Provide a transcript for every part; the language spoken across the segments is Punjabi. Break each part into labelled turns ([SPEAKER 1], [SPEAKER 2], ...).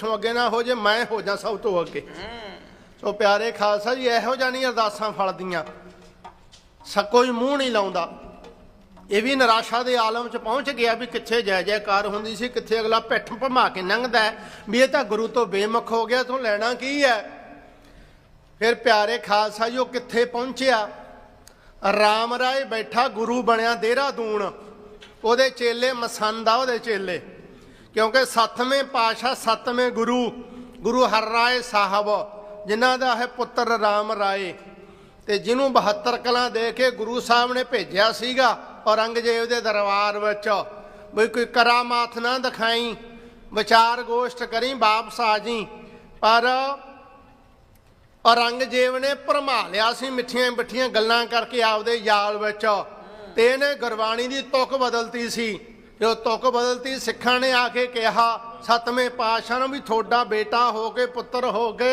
[SPEAKER 1] ਪਿੱਛੋਂ ਅੱਗੇ ਨਾ ਹੋ ਜੇ, ਮੈਂ ਹੋ ਜਾ ਸਭ ਤੋਂ ਅੱਗੇ। ਸੋ ਪਿਆਰੇ ਖਾਲਸਾ ਜੀ, ਇਹੋ ਜਿਹਾ ਅਰਦਾਸਾਂ ਫਲਦੀਆਂ। ਸਕੋ ਹੀ ਮੂੰਹ ਨਹੀਂ ਲਾਉਂਦਾ। ਇਹ ਵੀ ਨਿਰਾਸ਼ਾ ਦੇ ਆਲਮ ਚ ਪਹੁੰਚ ਗਿਆ ਵੀ ਕਿੱਥੇ ਜੈ ਜੈਕਾਰ ਹੁੰਦੀ ਸੀ, ਕਿੱਥੇ ਅਗਲਾ ਪਿੱਠ ਭਮਾ ਕੇ ਲੰਘਦਾ ਵੀ ਇਹ ਤਾਂ ਗੁਰੂ ਤੋਂ ਬੇਮੁਖ ਹੋ ਗਿਆ, ਤੂੰ ਲੈਣਾ ਕੀ ਹੈ? ਫਿਰ ਪਿਆਰੇ ਖਾਲਸਾ ਜੀ, ਉਹ ਕਿੱਥੇ ਪਹੁੰਚਿਆ? ਰਾਮ ਰਾਏ ਬੈਠਾ ਗੁਰੂ ਬਣਿਆ ਦੇਹਰਾਦੂਨ। ਉਹਦੇ ਚੇਲੇ ਮਸੰਦਾ ਉਹਦੇ ਚੇਲੇ। ਕਿਉਂਕਿ ਸੱਤਵੇਂ ਪਾਸ਼ਾ ਸੱਤਵੇਂ ਗੁਰੂ ਗੁਰੂ ਹਰਰਾਏ ਸਾਹਿਬ, ਜਿਨ੍ਹਾਂ ਦਾ ਹੈ ਪੁੱਤਰ ਰਾਮ ਰਾਏ ਤੇ ਜਿਹਨੂੰ 72 ਕਲਾਂ ਦੇ ਕੇ ਗੁਰੂ ਸਾਹਿਬ ਨੇ ਭੇਜਿਆ ਸੀਗਾ ਔਰੰਗਜ਼ੇਬ ਦੇ ਦਰਬਾਰ ਵਿੱਚ, ਵੀ ਕੋਈ ਕਰਾਮਾਤ ਨਾ ਦਿਖਾਈ, ਵਿਚਾਰ ਗੋਸ਼ਟ ਕਰੀ, ਵਾਪਸ ਆ ਜੀ। ਪਰ ਔਰੰਗਜ਼ੇਬ ਨੇ ਭਰਮਾ ਲਿਆ ਸੀ ਮਿੱਠੀਆਂ ਮਿੱਠੀਆਂ ਗੱਲਾਂ ਕਰਕੇ ਆਪਦੇ ਯਾਲ ਵਿੱਚ ਤੇ ਇਹਨੇ ਗੁਰਬਾਣੀ ਦੀ ਤੁਕ ਬਦਲਤੀ ਸੀ। ਜੋ ਤੁਕ ਬਦਲਤੀ ਸਿੱਖਾਂ ਨੇ ਆ ਕੇ ਕਿਹਾ, ਸਤਵੇਂ ਪਾਤਸ਼ਾਹ ਨੂੰ ਵੀ ਤੁਹਾਡਾ ਬੇਟਾ ਹੋ ਕੇ ਪੁੱਤਰ ਹੋ ਕੇ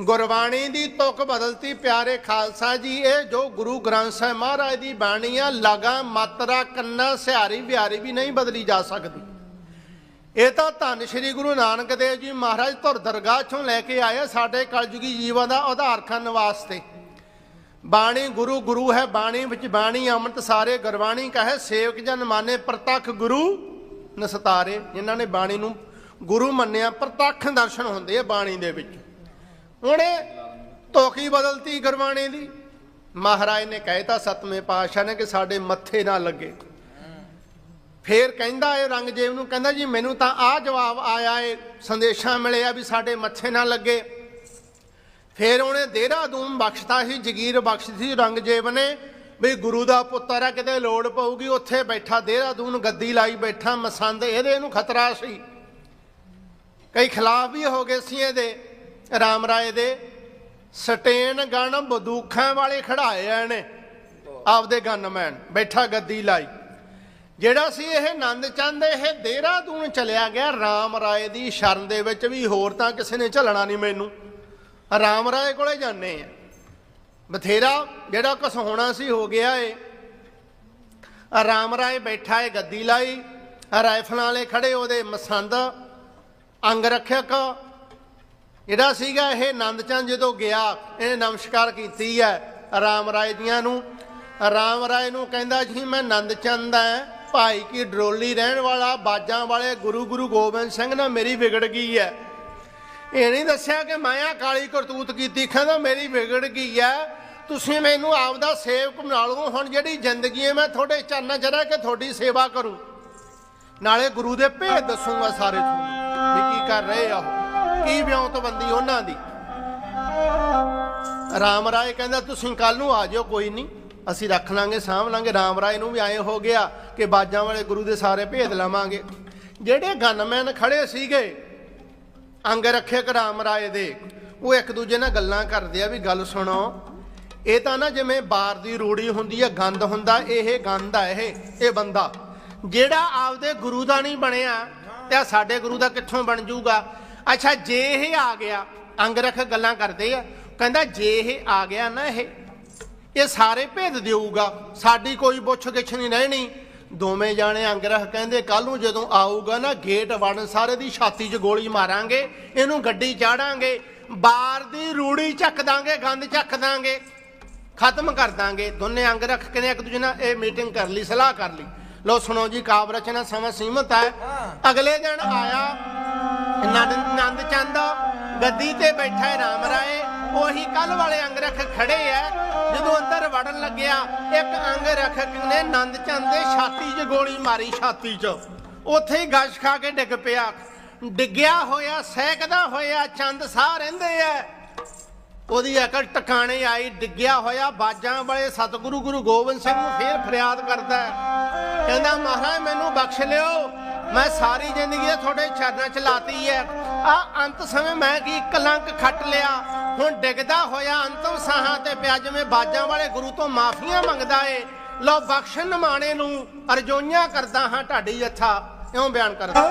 [SPEAKER 1] ਗੁਰਬਾਣੀ ਦੀ ਤੁਕ ਬਦਲਤੀ, ਪਿਆਰੇ ਖਾਲਸਾ ਜੀ, ਇਹ ਜੋ ਗੁਰੂ ਗ੍ਰੰਥ ਸਾਹਿਬ ਮਹਾਰਾਜ ਦੀ ਬਾਣੀ ਆ, ਲਗਾ ਮਾਤਰਾ ਕੰਨਾ ਸਿਹਾਰੀ ਬਿਹਾਰੀ ਵੀ ਨਹੀਂ ਬਦਲੀ ਜਾ ਸਕਦੀ। ਇਹ ਤਾਂ ਧੰਨ ਸ਼੍ਰੀ ਗੁਰੂ ਨਾਨਕ ਦੇਵ ਜੀ ਮਹਾਰਾਜ ਧੁਰ ਦਰਗਾਹ ਚੋਂ ਲੈ ਕੇ ਆਏ ਸਾਡੇ ਕਲਯੁਗੀ ਜੀਵਾਂ ਦਾ ਆਧਾਰ ਕਰਨ ਵਾਸਤੇ। ਬਾਣੀ ਗੁਰੂ ਗੁਰੂ ਹੈ, ਬਾਣੀ ਵਿੱਚ ਬਾਣੀ ਅੰਮ੍ਰਿਤ ਸਾਰੇ ਗੁਰਬਾਣੀ ਕਹੇ, ਸੇਵਕ ਜਨ ਮਾਨੇ ਪ੍ਰਤੱਖ ਗੁਰੂ ਨਸਤਾਰੇ। ਜਿਨ੍ਹਾਂ ਨੇ ਬਾਣੀ ਨੂੰ ਗੁਰੂ ਮੰਨਿਆ, ਪ੍ਰਤੱਖ ਦਰਸ਼ਨ ਹੁੰਦੇ ਆ ਬਾਣੀ ਦੇ ਵਿੱਚ। ਹੁਣ ਇਹ ਤੋਕੀ ਬਦਲਤੀ ਗੁਰਬਾਣੀ ਦੀ। ਮਹਾਰਾਜ ਨੇ ਕਹਿਤਾ ਸਤਵੇਂ ਪਾਤਸ਼ਾਹ ਨੇ ਕਿ ਸਾਡੇ ਮੱਥੇ ਨਾ ਲੱਗੇ। ਫੇਰ ਕਹਿੰਦਾ ਇਹ ਰੰਗਜੇਬ ਨੂੰ, ਕਹਿੰਦਾ ਜੀ ਮੈਨੂੰ ਤਾਂ ਆ ਜਵਾਬ ਆਇਆ ਏ, ਸੰਦੇਸ਼ਾਂ ਮਿਲਿਆ ਵੀ ਸਾਡੇ ਮੱਥੇ ਨਾ ਲੱਗੇ। ਫੇਰ ਉਹਨੇ ਦੇਹਰਾਦੂਨ ਬਖਸ਼ਤਾ ਸੀ, ਜਗੀਰ ਬਖਸ਼ ਸੀ, ਰੰਗਜੇਬ ਨੇ ਵੀ ਗੁਰੂ ਦਾ ਪੁੱਤਰ ਆ ਕਿਤੇ ਲੋੜ ਪਊਗੀ, ਉੱਥੇ ਬੈਠਾ, ਦੇਹਰਾਦੂਨ ਗੱਦੀ ਲਾਈ ਬੈਠਾ, ਮਸੰਦ, ਇਹਦੇ ਇਹਨੂੰ ਖਤਰਾ ਸੀ। ਕਈ ਖਿਲਾਫ ਵੀ ਹੋ ਗਏ ਸੀ ਇਹਦੇ, ਰਾਮ ਰਾਏ ਦੇ। ਸਟੇਨ ਗਣ ਬੰਦੂਖਾਂ ਵਾਲੇ ਖੜਾਏ ਆ ਇਹਨੇ, ਆਪਦੇ ਗਨਮੈਨ, ਬੈਠਾ ਗੱਦੀ ਲਾਈ। ਜਿਹੜਾ ਸੀ ਇਹ ਆਨੰਦ ਚੰਦ ਇਹ ਦੇਹਰਾਦੂਨ ਚਲਿਆ ਗਿਆ, ਰਾਮ ਰਾਏ ਦੀ ਸ਼ਰਨ ਦੇ ਵਿੱਚ ਵੀ ਹੋਰ ਤਾਂ ਕਿਸੇ ਨੇ ਝੱਲਣਾ ਨਹੀਂ ਮੈਨੂੰ। ਰਾਮ ਰਾਏ ਕੋਲੇ ਜਾਂਦੇ ਆ। ਬਥੇਰਾ ਜਿਹੜਾ ਕੁਛ ਹੋਣਾ ਸੀ ਹੋ ਗਿਆ ਏ। ਰਾਮ ਰਾਏ ਬੈਠਾ ਏ, ਗੱਦੀ ਲਾਈ ਰਾਈਫਲਾਂ ਵਾਲੇ ਖੜੇ ਉਹਦੇ ਮਸੰਦ, ਅੰਗ ਰੱਖਿਅਕ। ਜਿਹੜਾ ਸੀਗਾ ਇਹ ਆਨੰਦ ਚੰਦ ਜਦੋਂ ਗਿਆ, ਇਹਨੇ ਨਮਸਕਾਰ ਕੀਤੀ ਹੈ ਰਾਮ ਰਾਏ ਦੀਆਂ ਨੂੰ। ਰਾਮ ਰਾਏ ਨੂੰ ਕਹਿੰਦਾ, ਜੀ, ਮੈਂ ਆਨੰਦ ਚੰਦ ਐ, ਭਾਈ ਕੀ ਡਰੋਲੀ ਰਹਿਣ ਵਾਲਾ, ਬਾਜਾਂ ਵਾਲੇ ਗੁਰੂ ਗੁਰੂ ਗੋਬਿੰਦ ਸਿੰਘ ਨਾਲ ਮੇਰੀ ਵਿਗੜ ਗਈ ਹੈ ਇਹ ਨਹੀਂ ਦੱਸਿਆ ਕਿ ਮਾਇਆ ਕਾਲੀ ਕਰਤੂਤ ਕੀਤੀ। ਕਹਿੰਦਾ, ਮੇਰੀ ਵਿਗੜ ਗਈ ਹੈ ਤੁਸੀਂ ਮੈਨੂੰ ਆਪਦਾ ਸੇਵਕ ਬਣਾ ਲਓ ਹੁਣ ਜਿਹੜੀ ਜ਼ਿੰਦਗੀ ਹੈ ਮੈਂ ਤੁਹਾਡੇ ਚਰਨਾਂ 'ਚ ਰਹਿ ਕੇ ਤੁਹਾਡੀ ਸੇਵਾ ਕਰੂੰ। ਨਾਲੇ ਗੁਰੂ ਦੇ ਭੇਦ ਦੱਸੂਗਾ ਸਾਰੇ ਤੁਹਾਨੂੰ ਵੀ ਕੀ ਕਰ ਰਹੇ ਆ ਉਹ। ਕੀ ਵਿਉਂਤਬੰਦੀ ਉਹਨਾਂ ਦੀ? ਰਾਮ ਰਾਏ ਕਹਿੰਦਾ, ਤੁਸੀਂ ਕੱਲ ਨੂੰ ਆ ਜਾਓ, ਕੋਈ ਨਹੀਂ। ਅਸੀਂ ਰੱਖ ਲਾਂਗੇ, ਸਾਂਭ ਲਾਂਗੇ। ਰਾਮ ਰਾਏ ਨੂੰ ਵੀ ਆਏ ਹੋ ਗਿਆ ਕਿ ਬਾਜਾਂ ਵਾਲੇ ਗੁਰੂ ਦੇ ਸਾਰੇ ਭੇਦ ਲਵਾਂਗੇ। ਜਿਹੜੇ ਗਨਮੈਨ ਖੜੇ ਸੀਗੇ ਅੰਗ ਰੱਖਿਅਕ ਰਾਮ ਰਾਏ ਦੇ ਉਹ ਇੱਕ ਦੂਜੇ ਨਾਲ ਗੱਲਾਂ ਕਰਦੇ ਆ ਵੀ ਗੱਲ ਸੁਣੋ। ਇਹ ਤਾਂ ਨਾ ਜਿਵੇਂ ਬਾਰ ਦੀ ਰੂੜੀ ਹੁੰਦੀ ਆ, ਗੰਦ ਹੁੰਦਾ, ਇਹ ਗੰਦ ਆ, ਇਹ ਇਹ ਬੰਦਾ। ਜਿਹੜਾ ਆਪਦੇ ਗੁਰੂ ਦਾ ਨਹੀਂ ਬਣਿਆ, ਤੇ ਆਹ ਸਾਡੇ ਗੁਰੂ ਦਾ ਕਿੱਥੋਂ ਬਣ ਜਾਊਗਾ ਅੱਛਾ, ਜੇ ਇਹ ਆ ਗਿਆ, ਅੰਗ ਰੱਖ ਗੱਲਾਂ ਕਰਦੇ ਆ, ਕਹਿੰਦਾ ਜੇ ਇਹ ਆ ਗਿਆ ਨਾ ਇਹ ਇਹ ਸਾਰੇ ਭੇਦ ਦੇਊਗਾ। ਸਾਡੀ ਕੋਈ ਪੁੱਛ ਗਿੱਛ ਨਹੀਂ ਰਹਿਣੀ। ਦੋਵੇਂ ਜਾਣੇ ਅੰਗਰਹ ਕਹਿੰਦੇ ਕੱਲ ਨੂੰ ਜਦੋਂ ਆਊਗਾ ਨਾ ਗੇਟ ਵੜਨ ਸਾਰੇ ਦੀ ਛਾਤੀ 'ਚ ਗੋਲੀ ਮਾਰਾਂਗੇ ਇਹਨੂੰ ਗੱਡੀ ਚਾੜਾਂਗੇ ਬਾਰ ਦੀ ਰੂੜੀ ਚੱਕ ਦਾਂਗੇ ਗੰਦ ਚੱਕ ਦਾਂਗੇ ਖਤਮ ਕਰ ਦਾਂਗੇ। ਦੋਨੇ ਅੰਗ ਰੱਖ ਕੇ ਨੇ ਇੱਕ ਦੂਜੇ ਨਾਲ ਇਹ ਮੀਟਿੰਗ ਕਰ ਲਈ ਸਲਾਹ ਕਰ ਲਈ। ਲੋ ਸੁਣੋ ਜੀ ਕਾਵ ਰਚਨਾ ਸਮਾਂ ਸੀਮਤ ਹੈ। ਅਗਲੇ ਦਿਨ ਆਇਆ ਨੰਦ ਨੰਦ ਚੰਦ ਗੱਦੀ ਤੇ ਬੈਠਾ ਹੈ ਰਾਮ ਰਾਏ। ਉਹੀ ਕੱਲ ਵਾਲੇ ਅੰਗ ਰੱਖ ਖੜੇ ਐ ਜਦੋਂ ਵੜਨ ਲੱਗਿਆ। ਇੱਕ ਅੰਗ ਰੱਖਕ ਨੇ ਨੰਦ ਚੰਦ ਦੇ ਛਾਤੀ 'ਚ ਗੋਲੀ ਮਾਰੀ, ਛਾਤੀ 'ਚ। ਉੱਥੇ ਹੀ ਗਸ਼ ਖਾ ਕੇ ਡਿੱਗ ਪਿਆ। ਡਿੱਗਿਆ ਹੋਇਆ, ਸਹਿਕਦਾ ਹੋਇਆ ਚੰਦ ਸਾਹ ਰਹਿੰਦੇ ਐ। ਉਹਦੀ ਅਕਲ ਟਿਕਾਣੇ ਆਈ, ਡਿੱਗਿਆ ਹੋਇਆ ਬਾਜਾਂ ਵਾਲੇ ਸਤਿਗੁਰੂ ਗੁਰੂ ਗੋਬਿੰਦ ਸਿੰਘ ਨੂੰ ਫੇਰ ਫਰਿਆਦ ਕਰਦਾ ਕਹਿੰਦਾ, ਮਹਾਰਾਜ, ਮੈਨੂੰ ਬਖਸ਼ ਲਿਓ। ਮੈਂ ਸਾਰੀ ਜ਼ਿੰਦਗੀ ਤੁਹਾਡੇ ਚਰਨਾਂ 'ਚ ਲਾਤੀ ਹੈ ਆ ਅੰਤ ਸਮੇਂ ਮੈਂ ਕੀ ਕਲੰਕ ਖੱਟ ਲਿਆ। ਹੁਣ ਡਿੱਗਦਾ ਹੋਇਆ ਅੰਤਮ ਸਾਹਾਂ ਤੇ ਪਿਆ ਜਿਵੇਂ ਬਾਜਾਂ ਵਾਲੇ ਗੁਰੂ ਤੋਂ ਮਾਫੀਆਂ ਮੰਗਦਾ ਏ। ਲੋ ਬਖਸ਼ਣ ਮਾਣੇ ਨੂੰ ਅਰਜ਼ੋਈਆਂ ਕਰਦਾ ਹਾਂ ਢਾਡੀ ਜੱਥਾ ਇਉਂ ਬਿਆਨ ਕਰਦਾ।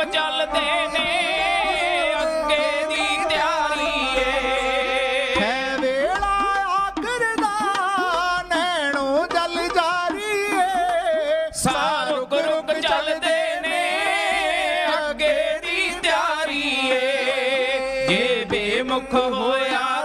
[SPEAKER 2] ਰੱਬ ਚੱਲਦੇ ਨੇ ਅੱਗੇ ਦੀ ਤਿਆਰੀ
[SPEAKER 3] ਹੈ ਵੇਲਾ ਆਖਰ ਦਾ ਨੈਣੋ ਜਲ ਜਾਰੀ ਏ।
[SPEAKER 2] ਸਾਰ ਨੇ ਅੱਗੇ ਦੀ ਤਿਆਰੀ ਏ। ਜੇ ਬੇਮੁਖ ਹੋਇਆ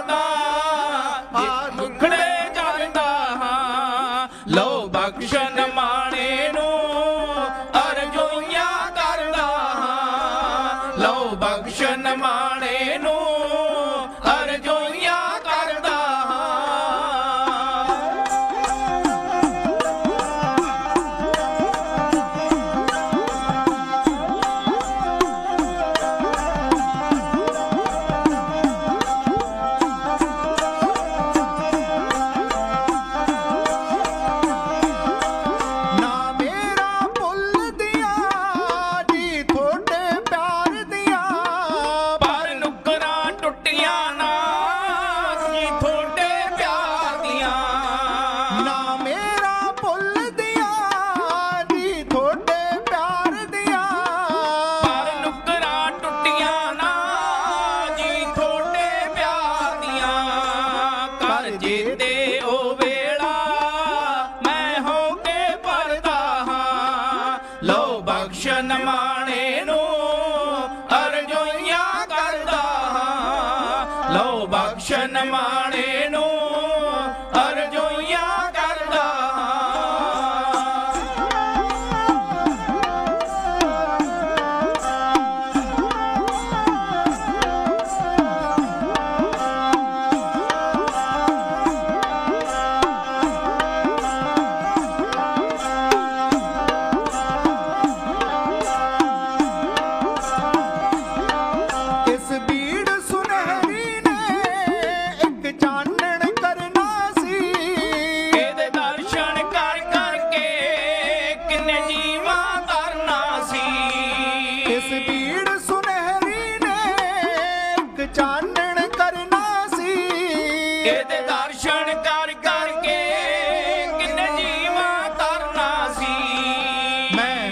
[SPEAKER 2] ਇਹਦੇ ਦਰਸ਼ਨ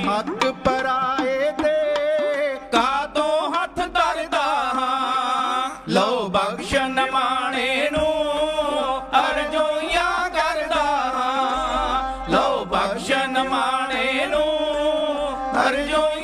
[SPEAKER 3] ਹੱਥ ਪਰਾਏ
[SPEAKER 2] ਹਾਂ। ਲਓ ਬਖਸ਼ਣ ਮਾਣੇ ਨੂੰ ਅਰਜ਼ੋਈਆਂ ਕਰਦਾ ਲਓ ਬਖਸ਼ਣ ਮਾਣੇ ਨੂੰ ਅਰਜ਼ੋਈਆਂ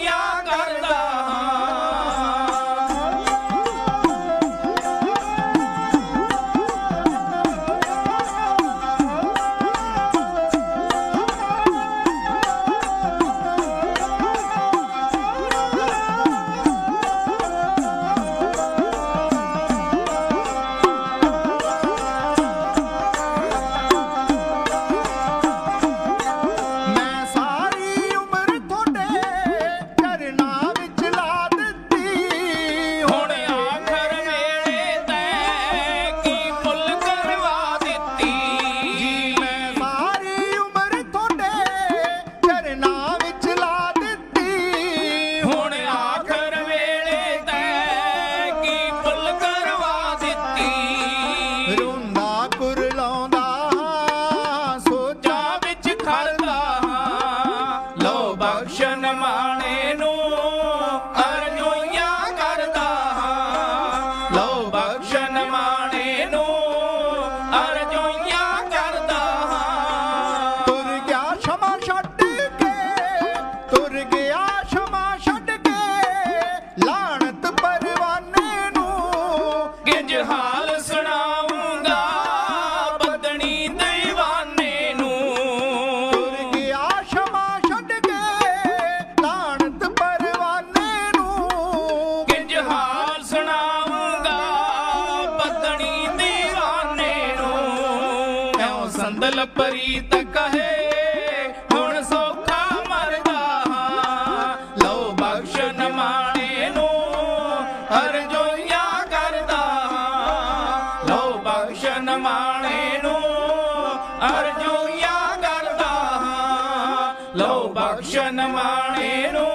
[SPEAKER 2] ਸੰਦਲ ਪ੍ਰੀਤ ਕਹੇ, ਹੁਣ ਸੋਖਾ ਮਰਦਾ ਲਓ ਬਖਸ਼ਣ ਮਾਣੇ ਨੂੰ, ਹਰ ਜੋਈਆ ਕਰਦਾ ਲਓ ਬਖਸ਼ਣ ਮਾਣੇ ਨੂੰ, ਹਰ ਜੋਈਆ ਕਰਦਾ ਹਾਂ।
[SPEAKER 1] ਲਓ ਬਖਸ਼ਣ ਮਾਣੇ ਨੂੰ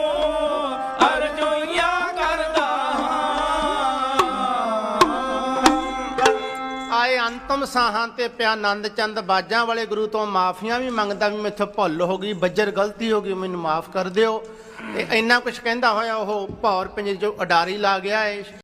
[SPEAKER 1] ਸਾਹਾਂ ਤੇ ਪਿਆ ਆਨੰਦ ਚੰਦ, ਬਾਜਾਂ ਵਾਲੇ ਗੁਰੂ ਤੋਂ ਮਾਫੀਆਂ ਵੀ ਮੰਗਦਾ ਵੀ ਮੈਥੋਂ ਭੁੱਲ ਹੋ ਗਈ, ਬੱਜਰ ਗਲਤੀ ਹੋ ਗਈ, ਮੈਨੂੰ ਮਾਫ ਕਰ ਦਿਓ। ਤੇ ਇੰਨਾ ਕੁਝ ਕਹਿੰਦਾ ਹੋਇਆ, ਉਹ ਭੌਰ ਪਿੰਜਰੇ ਜੋ ਅਡਾਰੀ ਲਾ ਗਿਆ ਏ।